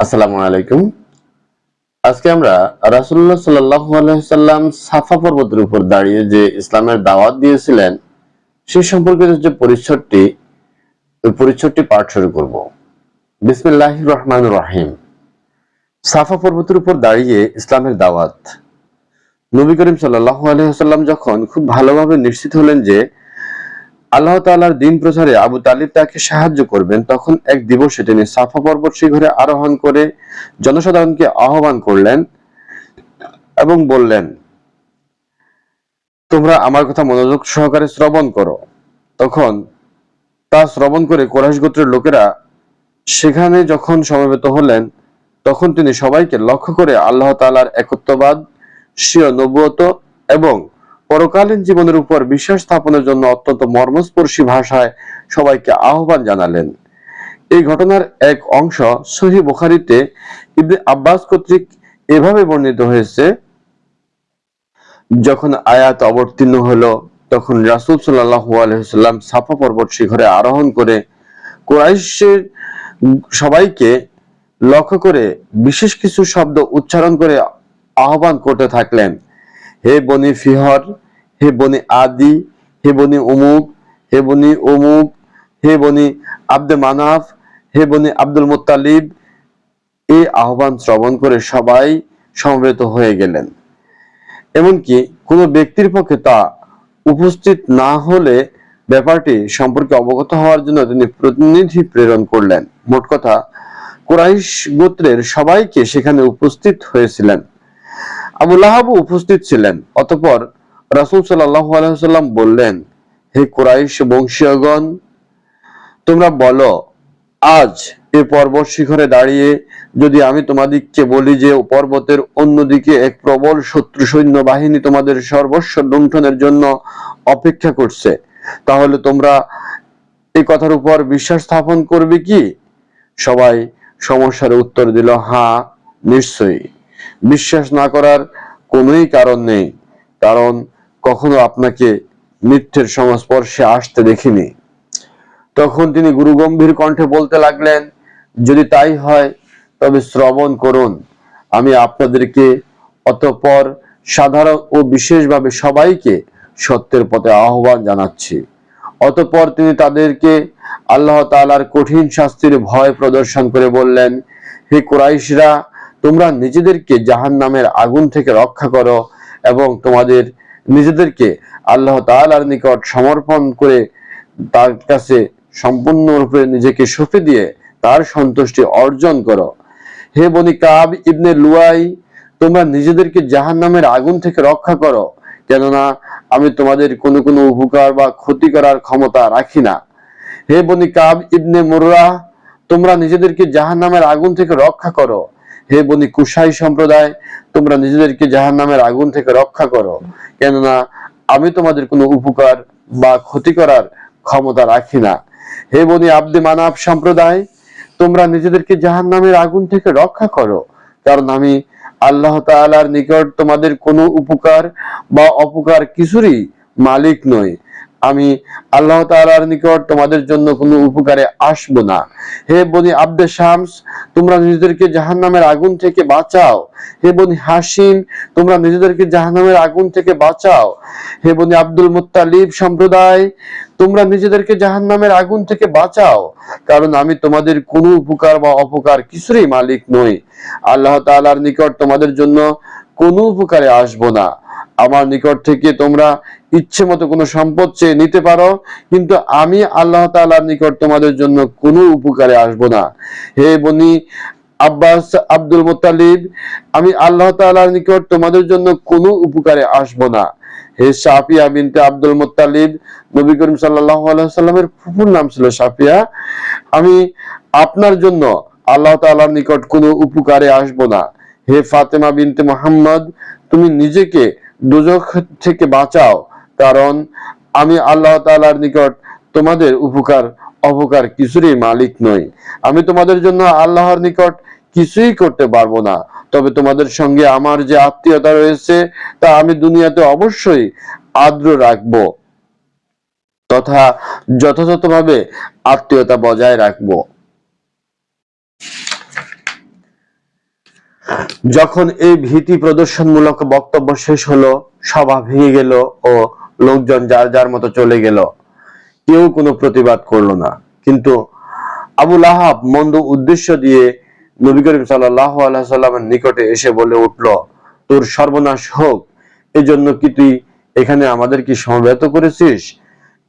আসসালামু আলাইকুম। আজকে আমরা রাসুল্লাহ সাল্লাম সাফা পর্বতের উপর দাঁড়িয়ে যে ইসলামের দাওয়াত দিয়েছিলেন, সে সম্পর্কিত যে পরিচ্ছদটি, ওই পরিচ্ছদটি পাঠ শুরু করব। বিসমিল্লাহ রহমান রহিম। সাফা পর্বতের উপর দাঁড়িয়ে ইসলামের দাওয়াত। নবী করিম সাল্লাহ আলহিহাল্লাম যখন খুব ভালোভাবে নিশ্চিত হলেন যে আল্লাহ তাআলার দিন প্রচারে আবু তালিব তাকে সাহায্য করবেন, তখন এক দিবসে তিনি সাফা পর্বত শিখরে আরোহণ করে জনসাধারণকে আহ্বান করলেন এবং বললেন, তোমরা আমার কথা মনোযোগ সহকারে শ্রবণ করো। তখন তা শ্রবণ করে কোরাইশ গোত্রের লোকেরা সেখানে যখন সমবেত হলেন, তখন তিনি সবাইকে লক্ষ্য করে আল্লাহ তালার একত্ববাদ, স্বীয় নবুয়ত এবং পরকালীন জীবনের উপর বিশ্বাস স্থাপনের জন্য অত্যন্ত মর্মস্পর্শী ভাষায় সবাইকে আহ্বান জানালেন। এই ঘটনার এক অংশ সহি বুখারিতে ইবনে আব্বাস কর্তৃক এভাবে বর্ণিত হয়েছে, যখন আয়াত অবতীর্ণ হলো, তখন রাসূল সাল্লাল্লাহু আলাইহি সাল্লাম সাফা পর্বত শিখরে আরোহণ করে কুরাইশের সবাইকে লক্ষ্য করে বিশেষ কিছু শব্দ উচ্চারণ করে আহ্বান করতে থাকলেন। হে বনি ফিহর, হে বনি আদি, হে বনি উমুক, হে বনি উমুক, হে বনি আব্দে মানাফ, হে বনি আব্দুল মুত্তালিব, এই আহ্বান শ্রবণ করে সবাই সমবেত হয়ে গেলেন। এমনকি কোনো ব্যক্তির পক্ষে তা উপস্থিত না হলে ব্যাপারটি সম্পর্কে অবগত হওয়ার জন্য তিনি প্রতিনিধি প্রেরণ করলেন। মোট কথা, কুরাইশ গোত্রের সবাইকে সেখানে উপস্থিত হয়েছিলেন। আবু লাহাবও উপস্থিত ছিলেন। অতপর রাসূল সাল্লাম বললেন, হে কুরাইশ বংশীয়গণ, তোমরা বলো, আজ এ পর্বত শিখরে দাঁড়িয়ে যদি আমি তোমাদিগকে বলি যে পর্বতের অন্যদিকে এক প্রবল শত্রু সৈন্য বাহিনী তোমাদের সর্বস্ব লুণ্ঠনের জন্য অপেক্ষা করছে, তাহলে তোমরা এই কথার উপর বিশ্বাস স্থাপন করবে কি? সবাই সমস্যার উত্তর দিল হ্যাঁ নিশ্চয়ই। বিশ্বাস না করার কোনোই কারণ নেই। কারণ কখনো আপনাকে মিথ্যের সংস্পর্শে আসতে দেখিনি। তখন তিনি গুরু গম্ভীর কণ্ঠে বলতে লাগলেন, যদি তাই হয়, তবে শ্রবণ করুন। আমি আপনাদেরকে অতঃপর সাধারণ ও বিশেষভাবে সবাইকে সত্যের পথে আহ্বান জানাচ্ছি। অতপর তিনি তাদেরকে আল্লাহ তাআলার কঠিন শাস্তির ভয় প্রদর্শন করে বললেন, হে কুরাইশরা তোমরা নিজেদেরকে জাহান নামের আগুন থেকে রক্ষা করো এবং তোমাদের নিজেদেরকে আল্লাহ তাআলার নিকট সমর্পণ করে তার কাছে সম্পূর্ণরূপে নিজেকে সঁপে দিয়ে তার সন্তুষ্টি অর্জন করো। হে বনি কাব ইবনে লুয়াই, তোমরা নিজেদেরকে জাহান নামের আগুন থেকে রক্ষা করো, কেননা আমি তোমাদের কোনো কোনো উপকার বা ক্ষতি করার ক্ষমতা রাখি না। হে বনি কাব ইবনে মুররা, তোমরা নিজেদেরকে জাহান নামের আগুন থেকে রক্ষা করো হে বনি কুশাই সম্প্রদায়, তোমরা নিজেদেরকে জাহান নামের আগুন থেকে রক্ষা করো। কেননা, আমি তোমাদের কোনো উপকার বা ক্ষতি করার ক্ষমতা রাখি না। হে বনি আব্দে মানাব সম্প্রদায়, তোমরা নিজেদেরকে জাহান নামের আগুন থেকে রক্ষা করো। কারণ আমি আল্লাহ তাআলার নিকট তোমাদের কোনো উপকার বা অপকার কিছুরই মালিক নই। আমি আল্লাহ তাআলার নিকট তোমাদের জন্য কোনো উপকারে আসব না। হে বনি আব্দে শামস, তোমরা নিজেদেরকে জাহান্নামের আগুন থেকে বাঁচাও। হে বনি হাসিম, তোমরা নিজেদেরকে জাহান্নামের আগুন থেকে বাঁচাও। হে বনি আব্দুল মুত্তালিব সম্প্রদায়, তোমরা নিজেদেরকে জাহান্নামের আগুন থেকে বাঁচাও, কারণ আমি তোমাদের কোনো উপকার বা অপকার কিছুরই মালিক নই। আল্লাহ তাআলার নিকট তোমাদের জন্য কোনো উপকারে আসব না। আমার নিকট থেকে তোমরা ইচ্ছে মতো কোনো সম্পদ চেয়ে নিতে পারো, কিন্তু আমি আল্লাহ তাআলার নিকট তোমাদের জন্য কোনো উপকারে আসব না। হে বনি আব্বাস আব্দুল মুত্তালিব, আমি আল্লাহ তাআলার নিকট তোমাদের জন্য কোনো উপকারে আসব না। হে সাফিয়া বিনতে আব্দুল মুত্তালিব, নবী করিম আলাইহি সাল্লামের ফুফুর নাম ছিল সাফিয়া আমি আপনার জন্য আল্লাহ তাআলার নিকট কোনো উপকারে আসব না। হে ফাতেমা বিনতে মোহাম্মদ, তুমি নিজেকে দুজক থেকে বাঁচাও, কারণ আমি আল্লাহ তাআলার নিকট তোমাদের উপকার, অপকার কিছুরই মালিক নই। আমি তোমাদের জন্য আল্লাহর নিকট কিছুই করতে পারব না। তবে তোমাদের সঙ্গে আমার যে আত্মীয়তা রয়েছে, তা আমি দুনিয়াতে অবশ্যই আদ্র রাখব তথা যথাযথভাবে আত্মীয়তা বজায় রাখব। যখন এই ভীতি প্রদর্শনমূলক বক্তব্য শেষ হলো, সভা ভেঙে গেল ও লোকজন যার যার মতো চলে গেল। কেউ কোনো প্রতিবাদ করল না। কিন্তু আবুল আহাব মন্দ উদ্দেশ্য দিয়ে নবী করিম সাল্লাহ আলাইসাল্লামের নিকটে এসে বলে উঠল, তোর সর্বনাশ হোক। এজন্য কি তুই এখানে আমাদের কি সমবেত করেছিস?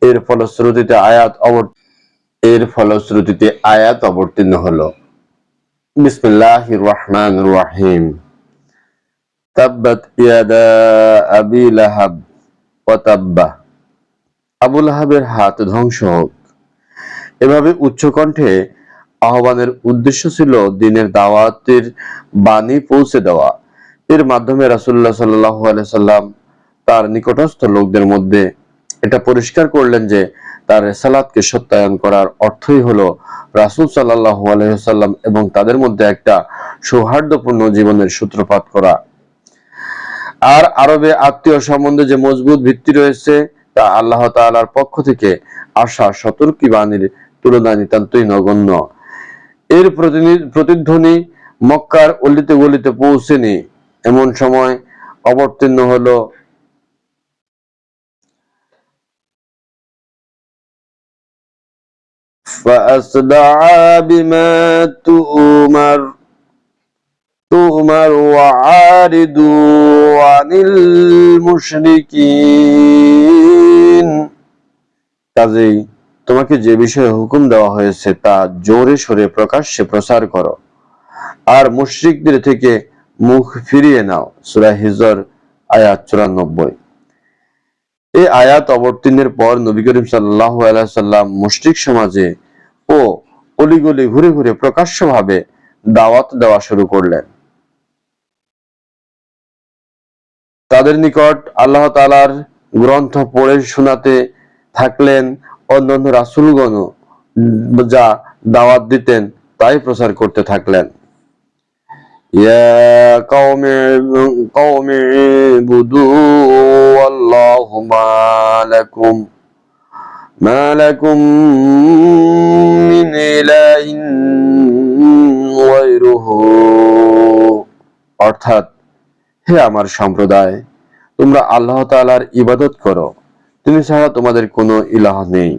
এর ফলশ্রুতিতে আয়াত অবর এর ফলশ্রুতিতে আয়াত অবতীর্ণ হলো। হাত ধ্বংস হোক। এভাবে উচ্চকণ্ঠে আহ্বানের উদ্দেশ্য ছিল দিনের দাওয়াতের বাণী পৌঁছে দেওয়া। এর মাধ্যমে রাসূলুল্লাহ সাল্লাল্লাহু আলাইহি সাল্লাম তার নিকটস্থ লোকদের মধ্যে এটা পরিষ্কার করলেন যে তার রেসালাতকে সত্যায়ন করার অর্থই হলো রাসূল সাল্লাল্লাহু আলাইহি সাল্লাম এবং তাদের মধ্যে একটা সৌহার্দ্যপূর্ণ জীবনের সূত্রপাত করা। আর আরবে আত্মীয় সম্বন্ধে যে মজবুত ভিত্তি রয়েছে, তা আল্লাহ তাআলার পক্ষ থেকে আসা সতর্কী বাণীর তুলনায় নিতান্তই নগণ্য। এর প্রতিধ্বনি মক্কার অলিতে গলিতে পৌঁছেনি। এমন সময় অবতীর্ণ হলো فأصدع بما تؤمر تؤمر وعارضوا عن المشركين কাজেই তোমাকে যে বিষয়ে হুকুম দেওয়া হয়েছে তা জোরে সরে প্রকাশ্যে প্রচার করো আর মুশরিকদের থেকে মুখ ফিরিয়ে নাও সূরা হিজর আয়াত চুরানব্বই এই আয়াত অবতীর্ণের পর নবী করিম সাল্লাল্লাহু আলাইহি সাল্লাম মুশরিক সমাজে ও অলিগলি ঘুরে ঘুরে প্রকাশ্যভাবে দাওয়াত দেওয়া শুরু করলেন তাদের নিকট আল্লাহ তাআলার গ্রন্থ পড়ে শোনাতে থাকলেন অন্যান্য রাসূলগণ যা দাওয়াত দিতেন তাই প্রচার করতে থাকলেন يا قوم قوم اعبدوا والله ما لكم ما لكم من إله غيره অর্থাৎ হে আমার সম্প্রদায় তোমরা আল্লাহ তাআলার ইবাদত করো তিনি ছাড়া তোমাদের কোনো ইলাহ নেই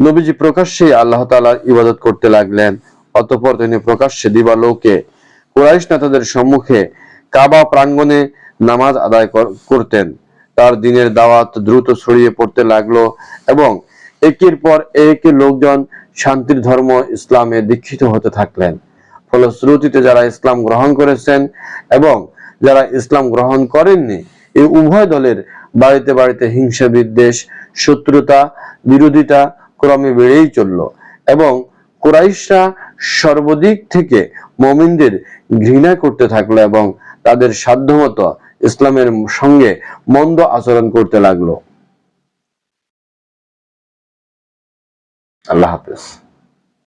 নবীজি প্রকাশ্যে আল্লাহ তাআলার ইবাদত করতে লাগলেন অতঃপর তিনি প্রকাশ্যে দিবালোকে কুরাইশ নেতাদের সম্মুখে কাবা প্রাঙ্গণে নামাজ আদায় কর- করতেন তার দিনের দাওয়াত দ্রুত ছড়িয়ে পড়তে লাগলো এবং একের পর এক লোকজন শান্তির ধর্ম ইসলামে দীক্ষিত হতে থাকলেন। ফলশ্রুতিতে যারা ইসলাম গ্রহণ করেছেন এবং যারা ইসলাম গ্রহণ করেননি, এই উভয় দলের বাড়িতে বাড়িতে হিংসা বিদ্বেষ, শত্রুতা, বিরোধিতা ক্রমে বেড়েই চলল এবং কুরাইশরা সর্বদিক থেকে মমিনদের ঘৃণা করতে থাকল এবং তাদের সাধ্যমতো ইসলামের সঙ্গে মন্দ আচরণ করতে লাগল। আল্লাহ হাফেজ